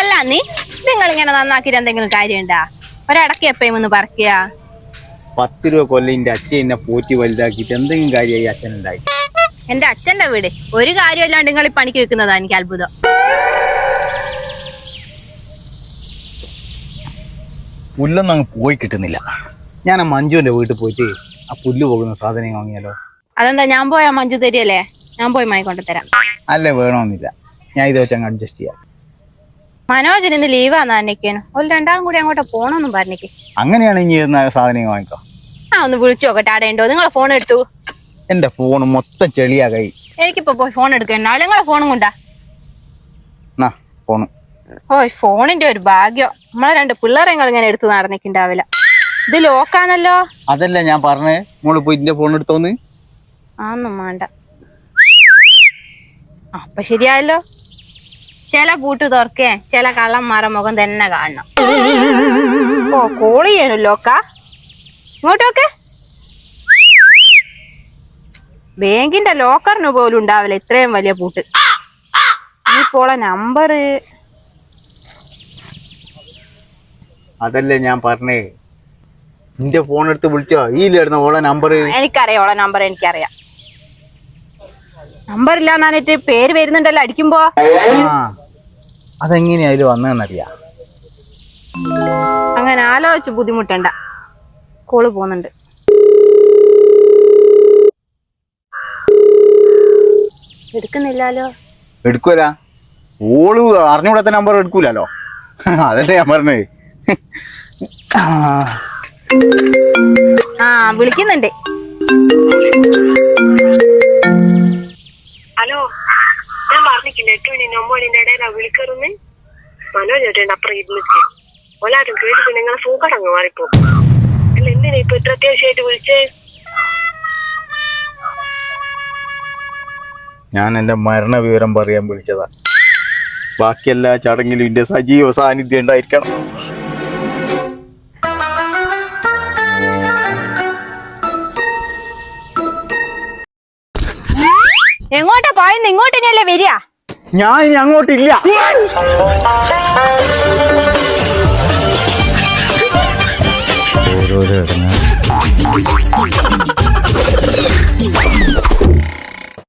അല്ല നീ നിങ്ങൾ ഇങ്ങനെ നന്നാക്കിട്ട് എന്തെങ്കിലും കാര്യമുണ്ടാ? ഒരടക്കി എപ്പോഴും ഒന്ന് പറക്കുക പത്ത് രൂപ കൊല്ലം എന്റെ അച്ഛൻ എന്നെ പോറ്റി വലുതാക്കിയിട്ട് എന്തെങ്കിലും കാര്യമായി അച്ഛൻ ഉണ്ടായി എന്റെ അച്ഛന്റെ വീട്. ഒരു കാര്യമല്ലാണ്ട് നിങ്ങൾ ഈ പണിക്ക് വെക്കുന്നതാ എനിക്ക് അത്ഭുതം. പുല്ലൊന്നും അങ്ങ് പോയി കിട്ടുന്നില്ല. ഞാൻ ആ മഞ്ജുവിന്റെ വീട്ടിൽ പോയിട്ട് ആ പുല്ല് പോകുന്ന സാധനം വാങ്ങിയാലോ? അതെന്താ ഞാൻ പോയാ മഞ്ജു തരിയല്ലേ? ഞാൻ പോയി മായി കൊണ്ടുതരാം അല്ലേ വേണമെന്നില്ല. ഞാൻ ഇത് വെച്ച് അങ്ങ് അഡ്ജസ്റ്റ് ചെയ്യാം. മനോജൻ ഇന്ന് ലീവാന്ന് അന്നേക്കാനും ഒരു രണ്ടാം കൂടി അങ്ങോട്ട് പോണോന്നും പറഞ്ഞേക്ക് അങ്ങനെയാണ് ഇനി ഇരുന്ന സാധനം വാങ്ങിക്കോ? ആ ഒന്ന് വിളിച്ചു നോക്കട്ടെ ആടെ ഉണ്ടോ? നിങ്ങളെ ഫോൺ എടുത്തു. എന്റെ ഫോൺ മൊത്തം ചെളിയാ കൈ. എനിക്കിപ്പോ പോയി ഫോൺ എടുക്കാൻ നാളെ നിങ്ങളെ ഫോണും കൊണ്ടാ. ഫോണും ഓ ഫോണിന്റെ ഒരു ഭാഗ്യം. നമ്മളെ രണ്ട് പിള്ളേരെ ഇങ്ങനെ എടുത്ത് നടന്നിട്ടുണ്ടാവില്ല. ഇത് ലോക്കാണല്ലോ അതല്ല ഞാൻ പറഞ്ഞേ മോൾ പോയി ഫോൺ എടുത്തോന്ന്? ആന്നും വേണ്ട. അപ്പൊ ശരിയായല്ലോ. ചില പൂട്ട് തുറക്കേ ചില കള്ളന്മാരെ മുഖം തന്നെ കാണണം. ഓ കോൾ ചെയ്യാനല്ലോ അക്ക ഇങ്ങോട്ടൊക്കെ ബാങ്കിന്റെ ലോക്കറിന് പോലും ഉണ്ടാവില്ല ഇത്രയും വലിയ പൂട്ട് ഈ പോളെ നമ്പർ അതല്ലേ ഞാൻ പറഞ്ഞേ. നിന്റെ ഫോൺ എടുത്ത് വിളിച്ചോ. ഈ ഇല്ലായിരുന്ന ഓളെ നമ്പർ എനിക്കറിയാം ഓളെ നമ്പർ എനിക്കറിയാം. നമ്പർ ഇല്ലാന്നിട്ട് പേര് വരുന്നുണ്ടല്ലോ അടിക്കുമ്പോ. ആ. അതെങ്ങനെയാ അതിൽ വന്നതെന്നറിയാ? അങ്ങനെ ആലോചിച്ച് ബുദ്ധിമുട്ടണ്ട. കോൾ പോകുന്നുണ്ട്. എടുക്കുന്നില്ലാലോ? എടുക്കൂല ഓൾ അറിഞ്ഞൂടാത്ത നമ്പർ എടുക്കൂലല്ലോ അതല്ലേ ഞാൻ പറഞ്ഞേ. ആ വിളിക്കുന്നുണ്ട്. ഞാൻ പറഞ്ഞിട്ടില്ല എട്ട് മണി ഒമ്പത് മണിന്റെ ഇടയിലാ വിളിക്കറുന്ന് മനോജ് ചേട്ടൻ അപ്പുറം ഇരുന്നിട്ട് ഒലാരും കേട്ടിട്ട് നിങ്ങളെ സൂക്കടങ്ങ് മാറിപ്പോ അല്ല എന്തിനാ ഇപ്പൊ ഇത്ര അത്യാവശ്യമായിട്ട് വിളിച്ചേ? ഞാൻ എന്റെ മരണ വിവരം പറയാൻ വിളിച്ചതാ. ബാക്കി എല്ലാ ചടങ്ങിലും എന്റെ സജീവ സാന്നിധ്യം ഉണ്ടായിരിക്കണം. എങ്ങോട്ടാ പോയെന്ന്? ഇങ്ങോട്ട് തന്നെയല്ലേ വരിക? ഞാൻ ഇനി അങ്ങോട്ടില്ല. ഓരോരോ